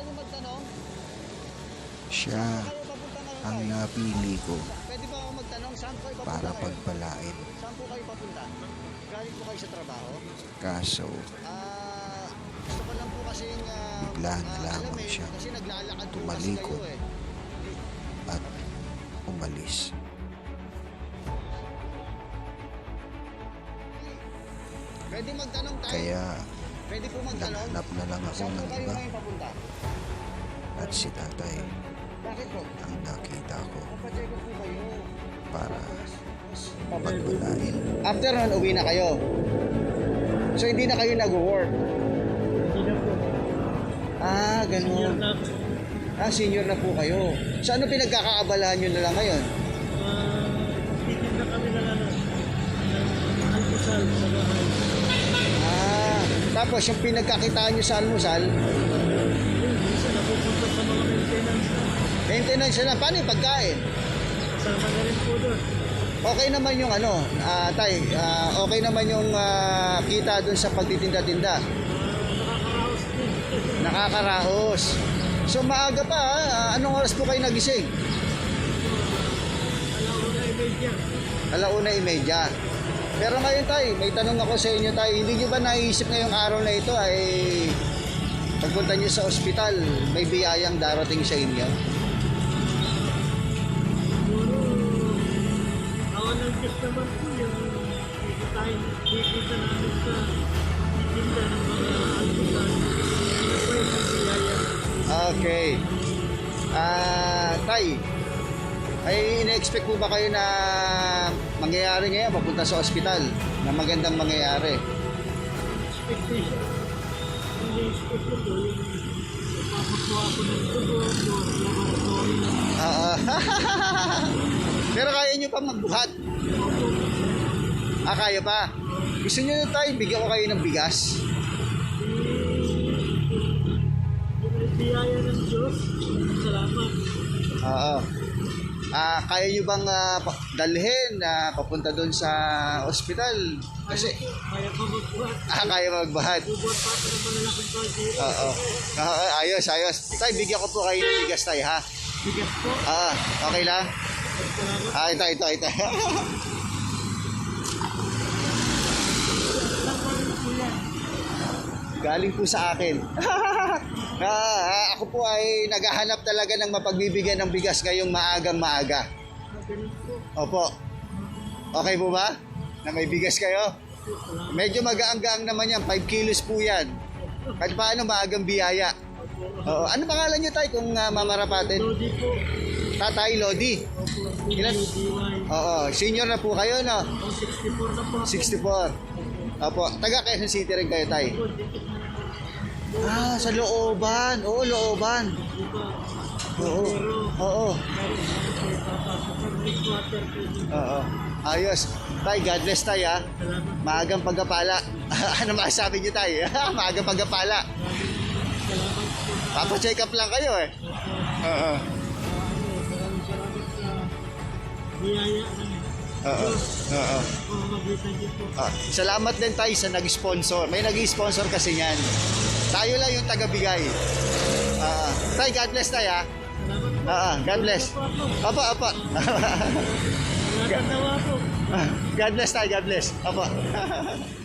pwede magtanong? Siya Kayo ang napili ko Pwede ba ako magtanong? Saan po kayo papunta para ngayon? pagpalain. Saan po kayo papunta? Galing po kayo sa trabaho? Kaso, Ah, gusto ko lang po kasi uh, Bigla na lamang siya Kasi naglalakad po kasi tumalikod. kayo eh. at umalis. Pwede magtanong tayo? Kaya Pwede po magtanong? naghanap na lang ako ng iba at si tatay Bakit po? ang nakita ko ko po kayo. para pagpalain. After nun, uwi na kayo. So, hindi na kayo nag-work. Hindi na po. Ah, Senior ganun. na po. Ah, senior na po kayo. So, ano pinagkakaabalahan nyo na lang ngayon? Tapos yung pinagkakitaan nyo sa almusal, maintenance na. na. Paano yung pagkain? Kasama na rin po doon. Okay naman yung ano, ah, tay, ah, okay naman yung ah, kita dun sa pagtitinda-tinda. Nakakaraos din. Nakakaraos. So maaga pa, ah, anong oras po kayo nagising? Alauna imedya. Alauna imedya. Pero ngayon tay, may tanong ako sa inyo tay, hindi nyo ba naisip ngayong araw na ito ay pagpunta nyo sa ospital, may biyayang darating sa inyo? Awan ng Diyos naman po yung kikitain, kikita namin sa titinda ng mga almusal. Ano po yung biyaya? Okay. Ah, tay, ay ina-expect po ba kayo na mangyayari ngayon papunta sa ospital na magandang mangyayari? expectation. Hindi expect ko po yung papakuha ko ng tubo, laboratory. Ah, Pero kaya nyo pa magbuhat. Ah, kaya pa. Gusto nyo na tayo, bigyan ko kayo ng bigas. Biyaya ng Diyos, salamat. Oo. Ah, kaya nyo bang pa- dalhin na papunta doon sa ospital? Kasi, Kaya pa magbuhat. ah, kaya magbuhat. Bubuhat pa ako ng malalaking kaldero. Oo. Ah, ayos, ayos. Tay, bigyan ko po kayo ng bigas tayo, ha? Bigas po. Ah, okay lang? Ah, ito, ito, ito. Galing po sa akin. Ah, ako po ay naghahanap talaga ng mapagbibigyan ng bigas ngayong maagang maaga. Opo. Okay po ba? Na may bigas kayo? Medyo magaang-gaang naman yan. 5 kilos po yan. Kahit paano maagang biyaya. Oo. Ano pangalan niyo tay kung uh, mamarapatin? Lodi po. Tatay Lodi. Opo. Ilan? Oo. Senior na po kayo, no? Oh, 64 na po. 64. Opo. Taga Quezon City rin kayo, tay. Ah, sa looban. Oo, looban. Oo. Oo. Oo. Ayos. Tay, God bless tay, ha? Salamat. Maagang pagkapala. ano masasabi niyo tay? Maagang pagkapala. Papa-check up lang kayo eh. Oo. Ah, Oo. Oo. Ah, salamat din tayo sa nag-sponsor. May nag-sponsor kasi niyan. Tayo lang yung taga-bigay. Ah, tay, God bless tayo. Ah, God bless. Apa, apa. God bless tayo, God bless. Apa.